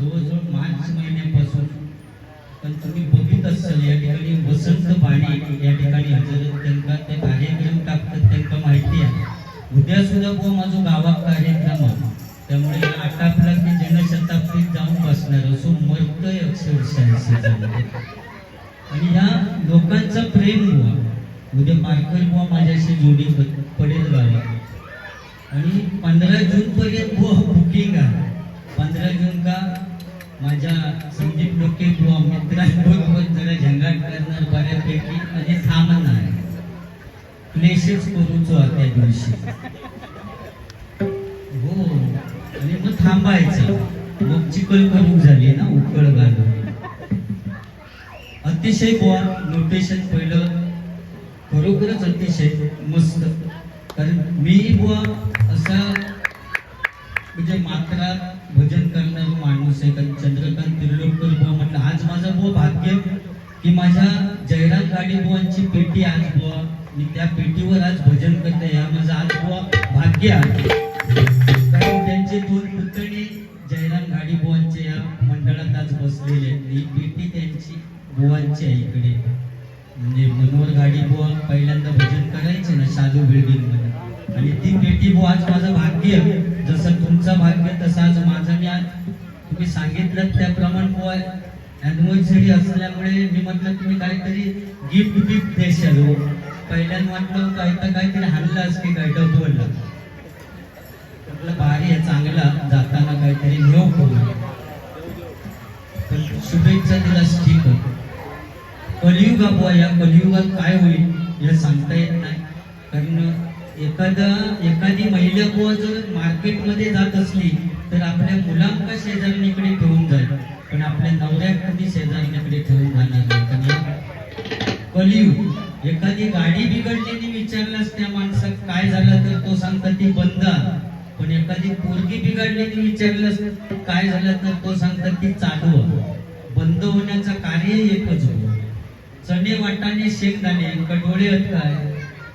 जवळजवळ मार्च महिन्यापासून पण तुम्ही बघित असाल या ठिकाणी वसंत पाणी या ठिकाणी हजर त्यांना ते कार्यक्रम टाकतात त्यांना माहिती आहे. उद्या सुद्धा बुवा माझा गावा कार्यक्रम आहे. त्यामुळे आटापला की जनशताब्दीत जाऊन बसणार असो मरतय अक्षरशः आणि ह्या लोकांचं प्रेम बुवा. उद्या पारकर बुवा माझ्याशी जोडी प- पडेल गावात आणि पंधरा जून पर्यंत बुवा बुकिंग आहे. पंधरा जून का माझ्या संदीप लोके बुवा मित्रांबरोबर जरा झंगाट करणार बऱ्यापैकी आणि थांबणार क्लेशच करूचो त्या दिवशी. हो आणि मग थांबायचं. मग चिकल करून झाली ना उकळ घालून. अतिशय बुवा नोटेशन पहिलं. खरोखरच अतिशय मस्त. कारण मी बुवा असा म्हणजे मात्रा भजन करणारा माणूस आहे कारण चंद्रकांत तिर्लोटकर बुवा म्हटलं आज माझं बुवा भाग्य की माझ्या जयराम गाडी बुवांची पेटी आज बुवा मी त्या पेटीवर आज भजन करते या माझं आज भाग्य आहे. कारण त्यांचे दोन पुतणे जयराम गाडी या मंडळात आज बसलेले ही पेटी त्यांची बुवांची आहे इकडे. म्हणजे मनोहर गाडीबुवा पहिल्यांदा भजन करायचे ना शालू बिल्डिंगमध्ये. आणि ती पेटी बुवा आज माझं भाग्य जसं तुमचं भाग्य तसं आज माझं. मी आज तुम्ही सांगितलं त्याप्रमाणे बुवा अॅनिव्हर्सरी असल्यामुळे मी म्हटलं तुम्ही काहीतरी गिफ्ट गिफ्ट देशाल हो. हो पहिल्यांदा म्हटलं काय तर काहीतरी हल्लाच की काय डबवलं म्हटलं भारी आहे चांगला जाताना काहीतरी नेऊ करू पण शुभेच्छा दिला ठीक होतो कलियुग बुवा या कलियुगात काय होईल हे सांगता येत नाही. कारण एखादा एखादी महिला बुवा जर मार्केटमध्ये जात असली तर आपल्या मुलांका शेजारणीकडे ठेवून जाईल. पण आपल्या नवऱ्यात कधी शेजारणीकडे ठेवून जाणार नाही. कलियुग. एखादी गाडी बिघडलेली विचारल्यास त्या माणसात काय झालं तर तो सांगतात ती बंद. पण एखादी पोरगी बिघडलेली विचारल्यास काय झालं तर तो सांगतात ती चालू. बंद होण्याचं कार्य एकच हो चणे वाटाने शेंगदाणे यांका डोळे आहेत काय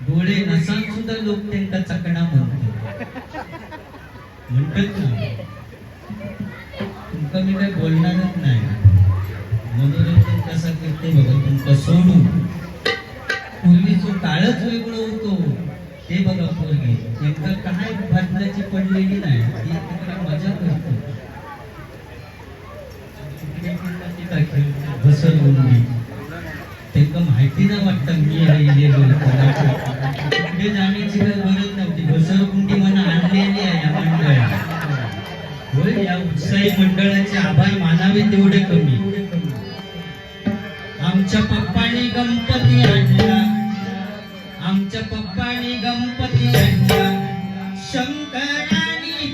डोळे नसान सुद्धा लोक त्यांचा चकणा म्हणतात. म्हणतात ना तुमका मी काय बोलणारच नाही. मनोरंजन कसा करते बघा तुमका सोडून. पूर्वीचं काळच वेगळं होतो ते बघा पोरगी. नेमका काय बदलाची पडलेली नाही ती तिकडे मजा करतो. तिकडे तिकडे त्यांना माहिती ना वाटतं मी आहे तिकडे जाण्याची काही गरज नव्हती. घसरगुंडी मला आणलेली आहे या मंडळात होय या उत्साही मंडळाचे आभार मानावे तेवढे कमी. आमच्या पप्पाने गणपती आणला. आमच्या पप्पानी गणपती आणला. शंकरानी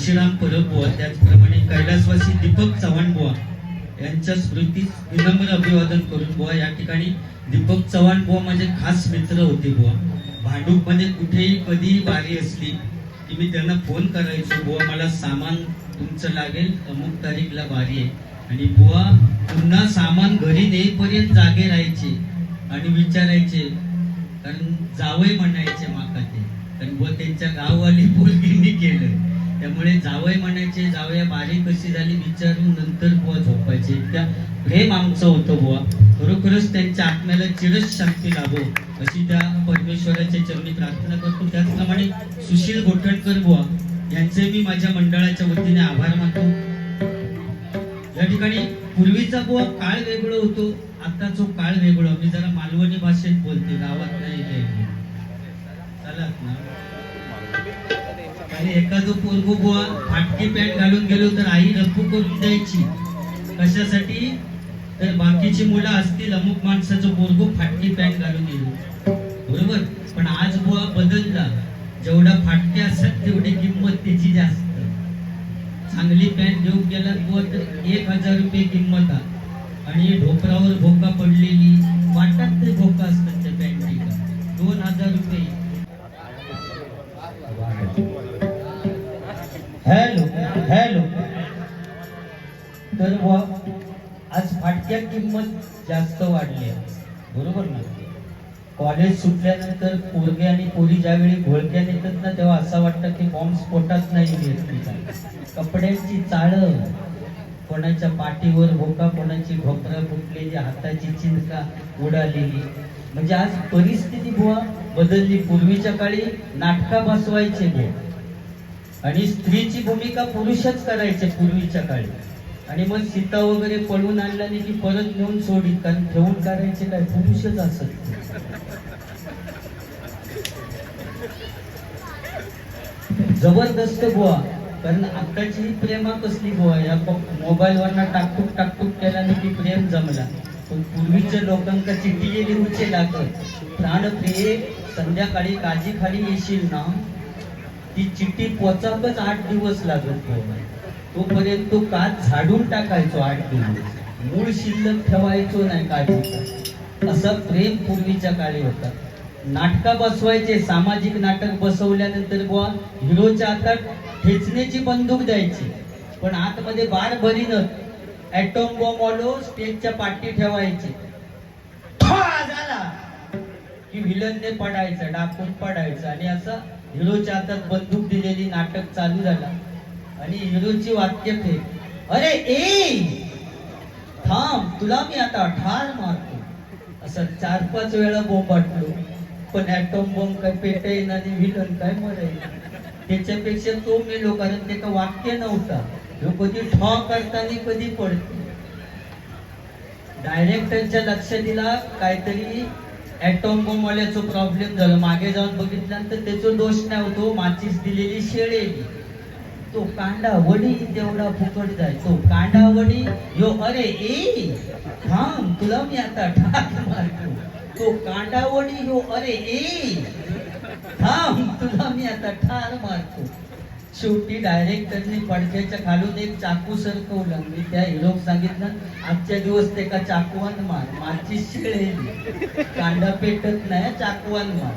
काशीराम परब बुवा त्याचप्रमाणे कैलासवासी दीपक चव्हाण बुवा यांच्या स्मृतीस विनम्र अभिवादन करून बुवा या ठिकाणी दीपक चव्हाण बुवा माझे खास मित्र होते बुवा. भांडूपमध्ये कुठेही कधीही बारी असली की मी त्यांना फोन करायचो बुवा मला सामान तुमचं लागेल अमुक तारीखला बारी आहे. आणि बुवा पुन्हा सामान घरी नेईपर्यंत जागे राहायचे आणि विचारायचे कारण जावई म्हणायचे माका ते. कारण बुवा त्यांच्या गाववाली पोरगींनी केलं. त्यामुळे जावई म्हणायचे जावया बारी कशी झाली विचारून नंतर बुवा झोपायचे. त्या प्रेम आमचं होतं बुवा. खरोखरच त्यांच्या आत्म्याला चिरच शांती लाभो. अशी त्या परमेश्वराच्या चरणी प्रार्थना करतो. त्याचप्रमाणे सुशील गोठणकर बुवा यांचे मी माझ्या मंडळाच्या वतीने आभार मानतो. या ठिकाणी पूर्वीचा बुवा काळ वेगळं होतो. आता जो काळ वेगळा. मी जरा मालवणी भाषेत बोलते गावात नाही चालत ना? अरे एखादं पोरगू बुवा फाटकी पॅन्ट घालून गेलो तर आई रप्पू करून द्यायची. कशासाठी? तर बाकीची मुलं असतील अमुक माणसाचं पोरगू फाटकी पॅन्ट घालून गेलो. बरोबर? पण आज बुवा बदलला. जेवढा फाटके असतात तेवढी किंमत त्याची जास्त. चांगली पॅन्ट घेऊन गेला बुवा तर एक हजार रुपये किंमत आहे. आणि ढोपरावर भोका पडलेली वाटतात ते भोका असतात त्या पॅन्टीला. दोन हजार रुपये. Hello hello. तर व आज फाटक्या किंमत जास्त वाढली आहे. बरोबर ना? कॉलेज सुटल्यानंतर पोरगे आणि पोरी ज्यावेळी घोळक्या येतात ना तेव्हा असं वाटतं की बॉम्ब स्फोटात नाही येत कपड्यांची चाळं कोणाच्या पाठीवर भोका कोणाची घोपरं फुटलेली हाताची चिंका उडालेली. म्हणजे आज परिस्थिती बुवा बदलली. पूर्वीच्या काळी नाटका बसवायचे बुवा. आणि स्त्रीची भूमिका पुरुषच करायचे पूर्वीच्या काळी. आणि मग सीता वगैरे पळून आणला नाही की परत नेऊन सोडी कारण ठेवून करायचे काय? पुरुषच असत. जबरदस्त बुवा. कारण आत्ताची ही प्रेमा कसली बुवा? या मोबाईल वरना टाकटूक टाकटूक केल्याने ती प्रेम जमला. पण पूर्वीच्या लोकांका चिठ्ठी गेली उचे लागत प्राणप्रिये संध्याकाळी काजी खाली येशील ना? ती चिठ्ठी पोचाकच आठ दिवस लागत बुवा. तोपर्यंत तो काच झाडून टाकायचो आठ दिवस. मूळ शिल्लक ठेवायचो नाही काळजीचा असं प्रेम पूर्वीच्या काळी होता. नाटका बसवायचे सामाजिक नाटक बसवल्यानंतर बुवा हिरोच्या हातात ठेचण्याची बंदूक द्यायची. पण आतमध्ये बार भरीन ऍटॉम बॉम्ब आलो स्टेजच्या पाठी ठेवायचे. झाला. की विलनने पडायचं डाकून पडायचं आणि असं हिरोच्या हातात बंदूक दिलेली नाटक चालू झाला. आणि हिरोची वाक्य फेक अरे ए थांब तुला मी आता ठार मारतो. असं चार पाच वेळा बोंबाटलो. पण ऍटोम बॉम्ब काय पेटेन आणि विलन काय मरेल? त्याच्यापेक्षा तो मेलो कारण ते वाक्य नव्हता. ह्यो कधी ठॉ करताना कधी पडतो डायरेक्टरच्या लक्ष दिला काहीतरी ऍटॉम बॉम्ब प्रॉब्लेम झालं. मागे जाऊन बघितल्यानंतर त्याचा दोष नाही होतो हो. माचीस दिलेली शेळे तो. कांडा वडी तेवढा फुकट जाय. तो कांडा वडी यो अरे ए थांब तुला मी आता ठाक मारतो. तो कांडा वडी यो अरे ए थांब तुला मी आता ठार मारतो. शेवटी डायरेक्ट त्यांनी पडद्याच्या खालून एक चाकू सरकवलं. मी त्या हिरोक सांगितलं आजच्या दिवस ते का चाकूवान मार. माझी शेळ कांदा पेटत नाही चाकूवान मार.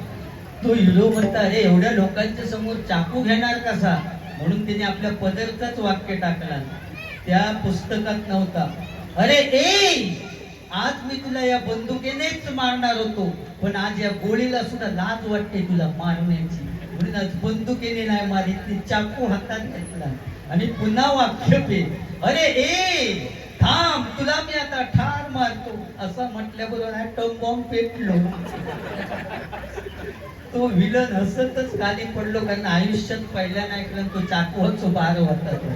तो हिरो म्हणता अरे एवढ्या लोकांच्या समोर चाकू घेणार कसा? म्हणून त्याने आपल्या पदरचाच वाक्य टाकला. त्या पुस्तकात नव्हता. अरे ए आज मी तुला या बंदुकेनेच मारणार होतो. पण आज या गोळीला सुद्धा लाज वाटते तुला मारण्याची. म्हणून बंदुकीने नाही मारित ती चाकू हातात घेतला. आणि पुन्हा वाक्यपे अरे ए थांब तुला मी आता ठार मारतो. असं म्हटल्याबरोबर टम बॉम्ब पेटलो. तो विलन हसतच खाली पडलो कारण आयुष्यात पहिल्या नाही ऐकलं तो चाकूच बार होता तो.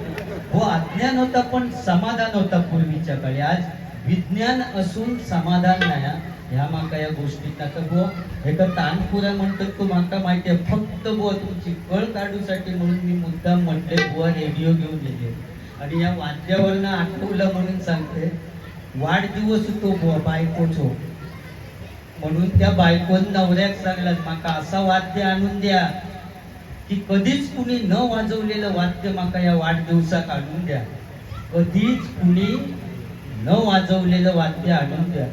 हो अज्ञान होता पण समाधान होता पूर्वीच्या काळी. आज विज्ञान असून समाधान नाही ह्या माका या गोष्टी ताका गो एका तानपुरा म्हणतात तो माका माहिती आहे. फक्त बुवा तुमची कळ काढूसाठी म्हणून मी मुद्दाम म्हटले बुवा रेडिओ घेऊन गेले. आणि या वाद्यावरनं आठवलं म्हणून सांगते वाढदिवस तो बुवा बायकोचो. म्हणून त्या बायकोन नवऱ्याक सांगलात माका असा वाद्य आणून द्या की कधीच कुणी न वाजवलेलं वाद्य माका या वाढदिवसाक आणून द्या. कधीच कुणी न वाजवलेलं वाद्य आणून द्या.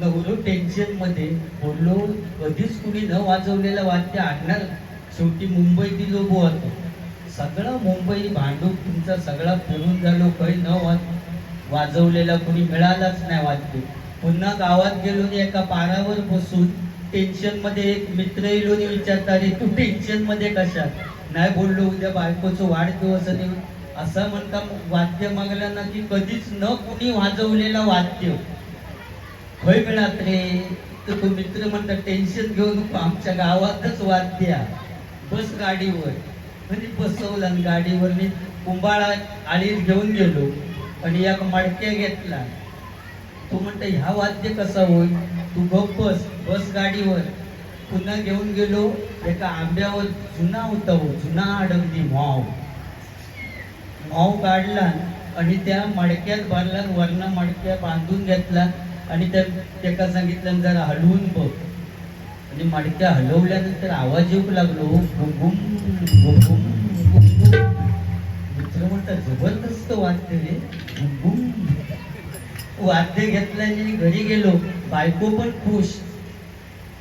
नवरो टेन्शनमध्ये बोललो. कधीच कुणी न वाजवलेलं वाद्य आणणार शेवटी मुंबईतील लोबो होतो. सगळं मुंबई भांडूप तुमचा सगळा फिरून झालो काही न वाज वाजवलेला कुणी मिळालाच नाही वाद्य पुन्हा गावात गेलो एका पारावर बसून टेन्शनमध्ये एक मित्र येलो विचारता रे तू टेन्शनमध्ये कशात? नाही बोललो उद्या बायकोचं वाढदिवस आणि असं म्हणता वाद्य मागलं ना की कधीच न कुणी वाजवलेला वाद्य खय मिळात रे तर तू मित्र म्हणता टेन्शन घेऊ नको आमच्या गावातच वाद्य बस गाडीवर. म्हणजे बसवलं आणि गाडीवर मी कुंभाळा आळीत घेऊन गेलो. आणि एक मडक्या घेतला. तू म्हणता ह्या वाद्य कसा होईल? तू गप बस बस गाडीवर. पुन्हा घेऊन गेलो. एका आंब्यावर जुना होता हो जुना अडगली माव. माव काढला आणि त्या मडक्यात भरला आणि मडक्या बांधून घेतला. आणि त्या त्याका सांगितलं जरा हलवून बघ आणि मडक्या हलवल्यानंतर आवाज येऊ लागलो. गुम गुम मित्र म्हणतात जबरदस्त वाद्य रे. गुम वाद्य घेतलं आणि घरी गेलो. बायको पण खुश.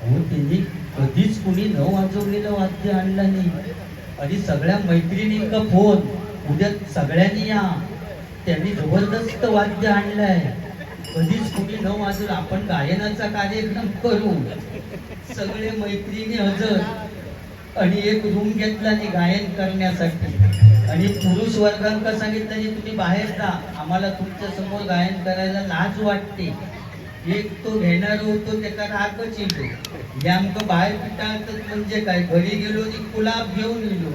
हो त्यांनी कधीच कुणी न वाजवलेलं वाद्य आणलं नाही. आणि सगळ्या मैत्रिणींका फोन. उद्या सगळ्यांनी या. त्यांनी जबरदस्त वाद्य आणलंय. कधीच कुणी न वाजवलं आपण गायनाचा कार्यक्रम करू. सगळे मैत्रिणी हजर. आणि एक रूम घेतला आणि गायन करण्यासाठी. आणि पुरुष वर्गांना सांगितलं की तुम्ही बाहेर जा. आम्हाला तुमच्यासमोर गायन करायला लाज वाटते. एक तो घेणार होतो त्याचा रागच येतो हे आमचं बाहेर पिटाळतात म्हणजे काय? घरी गेलो आणि गुलाब घेऊन गेलो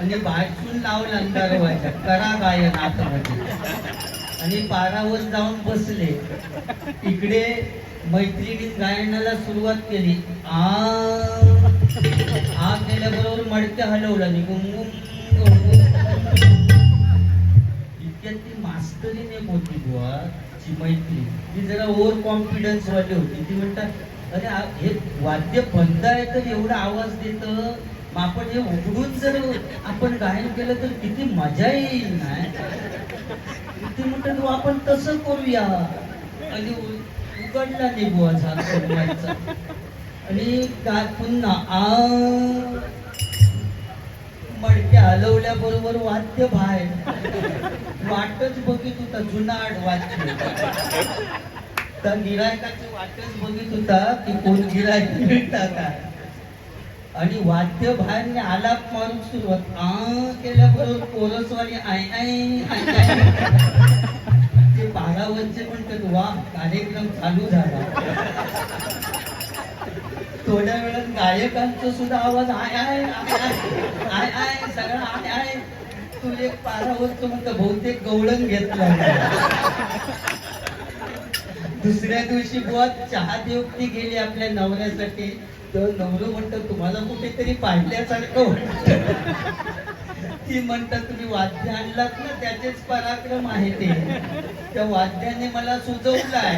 आणि बाहेरून लावला दरवाजा करा गायन आता म्हणजे आणि पारावर जाऊन बसले. इकडे मैत्रिणी गायनाला सुरुवात केली. आ आ केल्याबरोबर मडक्या हलवला. आणि इतक्यात ती मास्तरीने होती बुवा ची मैत्री. ती जरा ओव्हर कॉन्फिडन्स वाली होती. ती म्हणतात अरे हे वाद्य बंद आहे तर एवढा आवाज देत. मग आपण हे उघडून जर आपण गायन केलं तर किती मजा येईल नाही? ते म्हणतात आपण तसं करूया. आणि उघडला निघू झाला आणि काय पुन्हा आ मडक्या हलवल्या बरोबर वाद्य बाहेर. वाटच बघित होता जुनाड वाद्य त्या गिरायकाची वाटच बघित होता की कोण गिरायक मिळता काय? आणि वाद्य बाहेर आलाप मारून सुरुवात. आ केल्याबरोबर कोरसवाली आय आय आय ते बारावरचे म्हणतात वा कार्यक्रम चालू झाला. थोड्या वेळात गायकांचा सुद्धा आवाज आय आय आय आय आय सगळं आय आय. तू पारावरचं म्हणतं बहुतेक गवळण घेतलं. दुसऱ्या दिवशी बुवा चहा देवती गेली आपल्या नवऱ्यासाठी. तर नवरं म्हणतं तुम्हाला कुठेतरी पाहिल्यासारखं ती म्हणतात तुम्ही वाद्य आणलात ना त्याचेच पराक्रम आहे ते. त्या वाद्याने मला सुचवलाय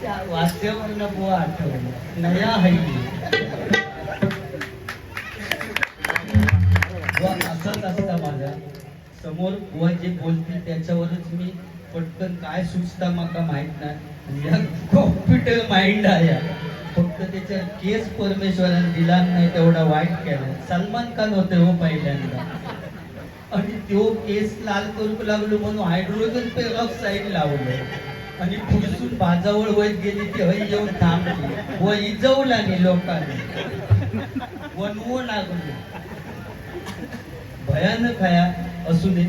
त्या वाद्यावरनं बुवा आठवलं. नया हल्ली बुवा असंच असतं माझा. समोर बुवा जे बोलतील त्याच्यावरच मी पटकन काय सुचता माका माहीत नाही. कॉम्प्युटर माइंड आहे. फक्त त्याच्या केस परमेश्वराने दिला नाही तेवढा वाईट केला. सलमान खान होते हो पहिल्यांदा. आणि तो केस लाल करू लागलो म्हणून हायड्रोजन पेरॉक्साईड लावलं. आणि पुढसून बाजावळ वैद गेली ती हई येऊन थांबली. व इजवला नाही लोकांनी. वनवू लागलो. भयानक हया असू दे.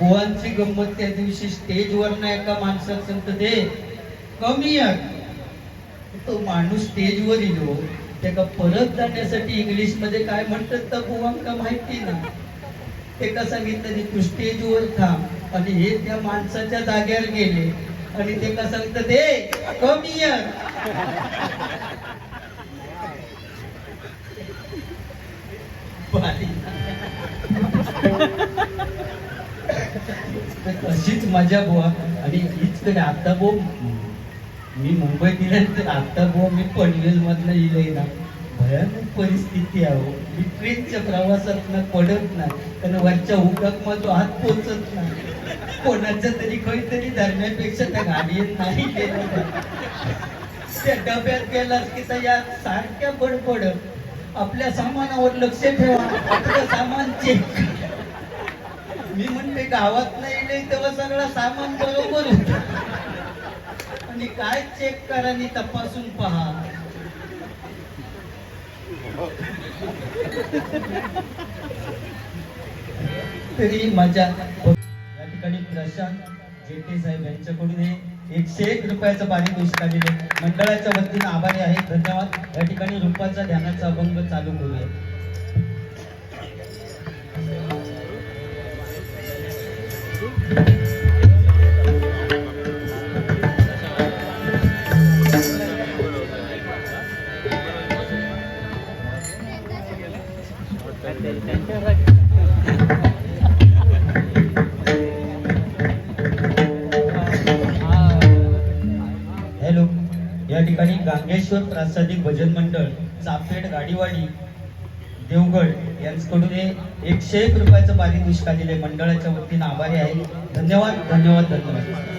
बुवांची गंमत त्या दिवशी स्टेजवर ना एका माणसात सांगत दे कमी आहे. तो माणूस स्टेजवर येलो त्याला परत जाण्यासाठी इंग्लिशमध्ये काय म्हणतात तर बुवांका माहिती ना? ते का सांगितलं नाही? तू स्टेजवर थांब. आणि हे त्या माणसाच्या जाग्यावर गेले. आणि ते का सांगतात हे कमी अशीच मजा बुवा. आणि हीच कडे आता बो मी मुंबईतील गेल्यानंतर आता बुवा मी पनवेल मधनं येईल ना भयानक परिस्थिती आहे हो. मी ट्रेनच्या प्रवासात ना पडत नाही. कारण वरच्या हुकाक माझा हात पोचत नाही. कोणाच्या तरी काहीतरी धरण्यापेक्षा त्या गाडीत नाही गेलं. त्या डब्यात गेलास की त्या या सारख्या बडबड. आपल्या सामानावर लक्ष ठेवा. आपलं सामान चेक मी म्हणते गावात नाही तेव्हा सगळं सामान बरोबर होत. आणि काय चेक करा आणि तपासून पहा. तरी मजा. या ठिकाणी प्रशांत जेटे साहेब यांच्याकडून हे एकशे एक रुपयाचं पारितोषिक आलेले मंडळाच्या वतीनं आभारी आहे. धन्यवाद. या ठिकाणी रुपाचा ध्यानाचा अभंग चालू करूया. हॅलो या ठिकाणी गांगेश्वर प्रासादिक भजन मंडळ चापेट गाडीवाडी देवगड यांच्याकडून हे एकशे एक रुपयाचं पारितोषिक आलेले मंडळाच्या वतीनं आभारी आहे. धन्यवाद धन्यवाद धन्यवाद.